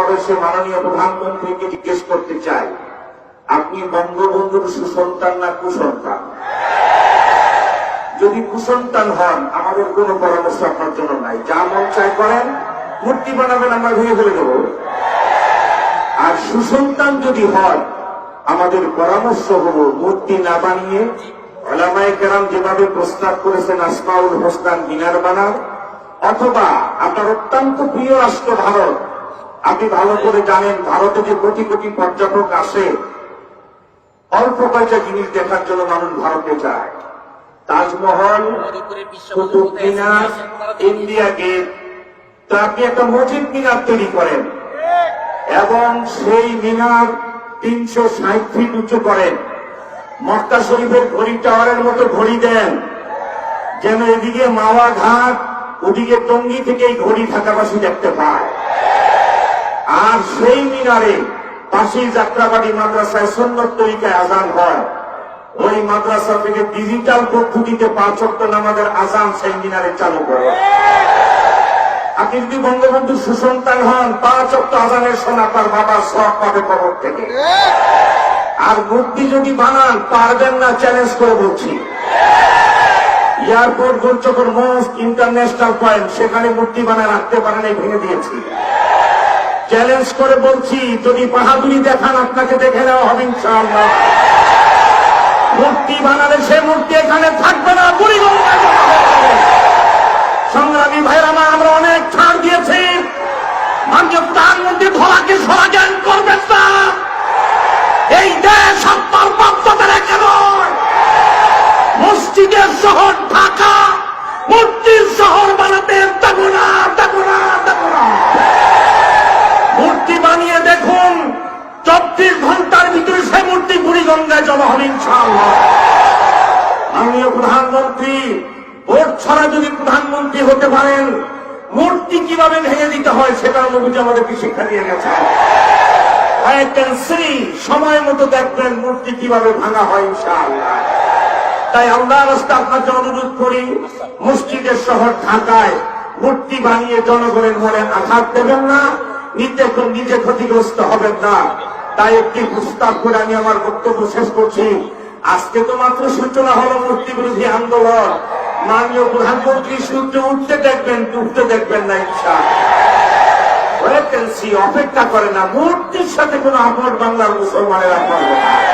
সমাবেশে মাননীয় প্রধানমন্ত্রীকে জিজ্ঞেস করতে চাই, আপনি বঙ্গবন্ধুর সুসন্তান না কুসন্তান? যদি কুসন্তান হন, আমাদের কোনো পরামর্শ আপনার জন্য নাই। যা মন চাই করেন, মূর্তি বানাবেন, আমরা ভেঙে ফেলে দেবো। আর সুসন্তান যদি হয় আমাদের পরামর্শ হল মূর্তি না বানিয়ে ওলামায়ে কেরাম যেভাবে প্রস্তাব করেছেন, আসমাউল হোসনান মিনার বানার অথবা আপনার অত্যন্ত প্রিয় রাষ্ট্র ভারত আপনি ভালো করে জানেন, ভারতে যে কোটি কোটি পর্যটক আসে, অল্প কয়েকটা জিনিস দেখার জন্য মানুষ ভারতে যায়। তাজমহল ইন্ডিয়া গেট আপনি একটা মসজিদ মিনার তৈরি করেন, এবং সেই মিনার তিনশো ষাট ফিট উঁচু করেন। মক্কা শরীফের ঘড়ি টাওয়ারের মতো ঘড়ি দেন, যেন এদিকে মাওয়া ঘাট, ওদিকে টঙ্গি থেকে এই ঘড়ি ঢাকাবাসী দেখতে পায়। আর সেই মিনারে পাশেই যাত্রাবাড়ি মাদ্রাসায় সন্ন্যত তরিকায় আজান হয়। ওই মাদ্রাসা থেকে ডিজিটাল পদ্ধতিতে পাঁচ অক্ট নামাজের আজান সেই মিনারে চালু করে। আপনি যদি বঙ্গবন্ধু সুসন্তান হন, পাঁচ অক্ট আজানের শোনা তার বাবার সব পাবে কবর থেকে। আর মূর্তি যদি বানান, পারবেন না চ্যালেঞ্জ করে বলছি। এয়ারপোর্ট গুলচকর মোস্ট ইন্টারন্যাশনাল পয়েন্ট, সেখানে মূর্তি বানায় রাখতে পারেন এই ভেঙে দিয়েছি। চ্যালেঞ্জ করে বলছি, যদি বাহাদুরি দেখান, আপনাকে দেখে নেওয়া হবে ইনশাআল্লাহ। মূর্তি বানালে সে মূর্তি এখানে থাকবে না যাবে। সংগ্রামী ভাইয়ের আমার অনেক ছাড় দিয়েছি। মাননীয় প্রধানমন্ত্রী ধরাকে সরা জ্ঞান করবেন না। এই দেশ আপনার বাধ্যতা রেখে নয়। মসজিদের শহর ঢাকা, মূর্তির শহর বানাতে দেবো না দেবো না দেবো না মূর্তি বানিয়ে দেখুন চব্বিশ ঘণ্টার ভিতরে সে মূর্তি বুড়িগঙ্গায় জমা হবে মাননীয় প্রধানমন্ত্রী, ভোট ছাড়া যদি প্রধানমন্ত্রী হতে পারেন, মূর্তি কীভাবে ভেঙে দিতে হয় সেটা অনুভূতি আমাদেরকে শিক্ষা দিয়ে গেছে। can সময় মতো দেখবেন মূর্তি কীভাবে ভাঙা হয়, ইনশাআল্লাহ। তাই আল্লাহ রাস্তা আপনাকে অনুরোধ করি, মসজিদের শহর ঢাকায় মূর্তি বানিয়ে জনগণের মনে আঘাত দেবেন না নিজে নিজে ক্ষতিগ্রস্ত হবেন না। তাই একটি প্রস্তাব করে আমি আমার বক্তব্য শেষ করছি। আজকে তো মাত্র সূচনা হলো মূর্তি বিরোধী আন্দোলন। মাননীয় প্রধানমন্ত্রী সূর্য উঠতে দেখবেন উঠতে দেখবেন না ইচ্ছা। অপেক্ষা করে না মূর্তির সাথে কোনো আপন বাংলার মুসলমানেরা না।